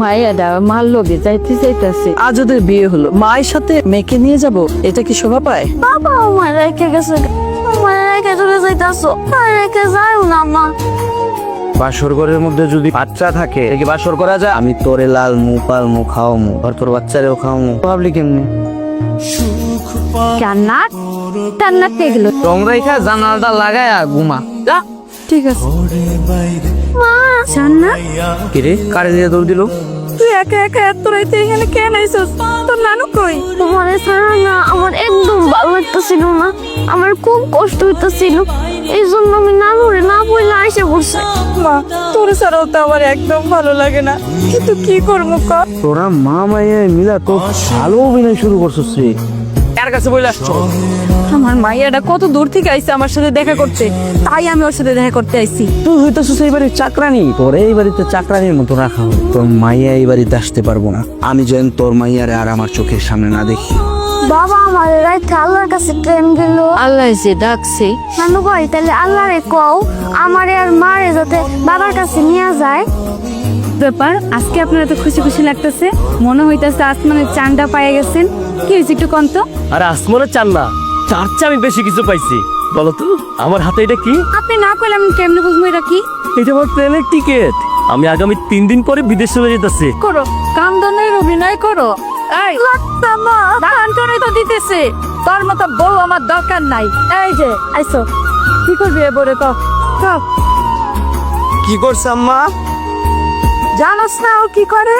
মাইয়াটা মার লগে যাইতে চাইতাছে আজ ওদের বিয়ে হলো। মায়ের সাথে মেয়েকে নিয়ে যাব এটা কি শোভা পায়? বাবা আমার রেখে গেছে। আমার রেখে চলে যাইতাছো। আর রেখে যাও না মা। বাসর ঘরের মধ্যে যদি বাচ্চা থাকে কি বাসর করা যায়? আমি তোরে লাল মু পাল মু খাও মু আর তোর বাচ্চারেও খাও মু ভাবলি কেমনি? জান্নাত জান্নাত এগুলো রং রেখা জানালাটা লাগায় ঘুমা। যা। ঠিক আছে। মা জান্নাত? কিরে কারে দিয়ে দৌড় দিল? তুই একা একা এত রাইতে এখানে কেন আইছস? তোর নানু কই? তোমার ছাড়া না আমার একদম ভালো লাগতেছিল না। আমার খুব কষ্ট হইতেছিল। এই জন্য আমি না ধরে না বইলে এসে পড়ছি। মা তোর ছাড়াও তো আমার একদম ভালো লাগে না। কিন্তু কি করব ক তোরা মা মাইয়া মিলা তো ভালো অভিনয় শুরু করছিস কার কাছে বলে আসছো? আমার মাইয়াটা কত দূর থেকে আইছে আমার সাথে দেখা করতে। তাই আমি ওর সাথে দেখা করতে আইছি। তুই হইতেছিস এই বাড়ির চাকরানি? তোর এই বাড়িতে চাকরানির মতো রাখা হবে তোর মাইয়া এই বাড়িতে আসতে পারব না। আমি যেন তোর মাইয়ারে আর আমার চোখের সামনে না দেখি। বাবা আমার রাইতে আল্লাহর কাছে ট্রেন গেল। আল্লাহ যে ডাকছে। নানু ভাই তাহলে আল্লাহরে কও আমারে আর মারে যাতে বাবার কাছে নিয়ে যায়। ব্যাপার আজকে আপনার এত খুশি খুশি লাগতেছে মনে হইতাছে আসমানের চানটা পায়ে গেছেন। কি হয়েছে একটু কন্ত আরে আসমানে চান না তার চেয়ে আমি বেশি কিছু পাইছি। বলো তো আমার হাতে এটা কি? আপনি না করলে আমি কেমনে বুঝব এটা কি? এটা আমার ট্রেনের টিকিট। আমি আগামী তিন দিন পরে বিদেশ চলে যেতেছি। করো কান্দনের অভিনয় করো। এই কান্তনে তো দিতেছে। তোর মতো বউ আমার দরকার নাই। এই যে আইসো। কি করবি এবারে তো কি করছ আম্মা? জানোস না ও কি করে?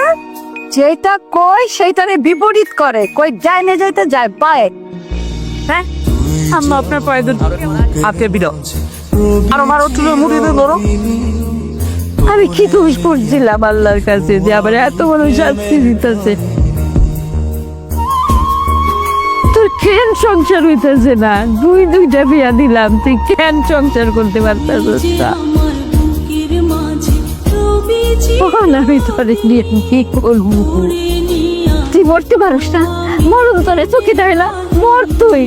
যেটা কই সেইটারে বিপরীত করে। কই যায় না যাইতে যায় পায়ে। হ্যাঁ? আম্মা, আপনার পায়ে দুধ আজকে বিদাও। আর আমার ওঠুলো মুড়ি দিয়ে ধরো। আমি কি দোষ করছিলাম আল্লাহর কাছে যে আবার এত বড় শাস্তি দিতেছে? তোর কেন সংসার হইতেছে না? দুই দুইটা বিয়া দিলাম, তুই কেন সংসার করতে পারতেছিস না? আমি তোরে নিয়ে কি করব? তুই মরতে পারিস না। মরণ তোরে চোখে দাঁড়ালা মর তুই।